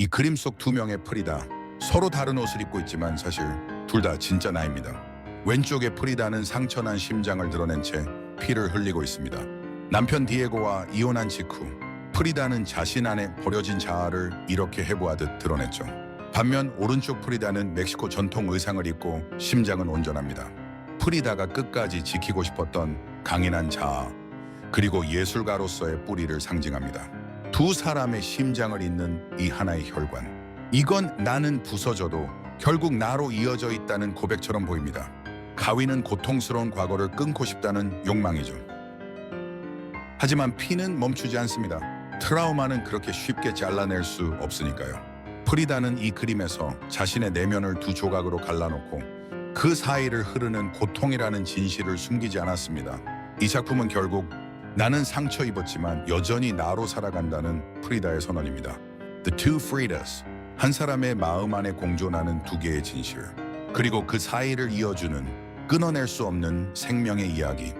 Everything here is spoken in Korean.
이 그림 속 두 명의 프리다 서로 다른 옷을 입고 있지만 사실 둘 다 진짜 나입니다. 왼쪽의 프리다는 상처난 심장을 드러낸 채 피를 흘리고 있습니다. 남편 디에고와 이혼한 직후 프리다는 자신 안에 버려진 자아를 이렇게 해부하듯 드러냈죠. 반면 오른쪽 프리다는 멕시코 전통 의상을 입고 심장은 온전합니다. 프리다가 끝까지 지키고 싶었던 강인한 자아 그리고 예술가로서의 뿌리를 상징합니다. 두 사람의 심장을 잇는 이 하나의 혈관. 이건 나는 부서져도 결국 나로 이어져 있다는 고백처럼 보입니다. 가위는 고통스러운 과거를 끊고 싶다는 욕망이죠. 하지만 피는 멈추지 않습니다. 트라우마는 그렇게 쉽게 잘라낼 수 없으니까요. 프리다는 이 그림에서 자신의 내면을 두 조각으로 갈라놓고 그 사이를 흐르는 고통이라는 진실을 숨기지 않았습니다. 이 작품은 결국 나는 상처 입었지만 여전히 나로 살아간다는 프리다의 선언입니다. The Two Fridas. 한 사람의 마음 안에 공존하는 두 개의 진실. 그리고 그 사이를 이어주는 끊어낼 수 없는 생명의 이야기.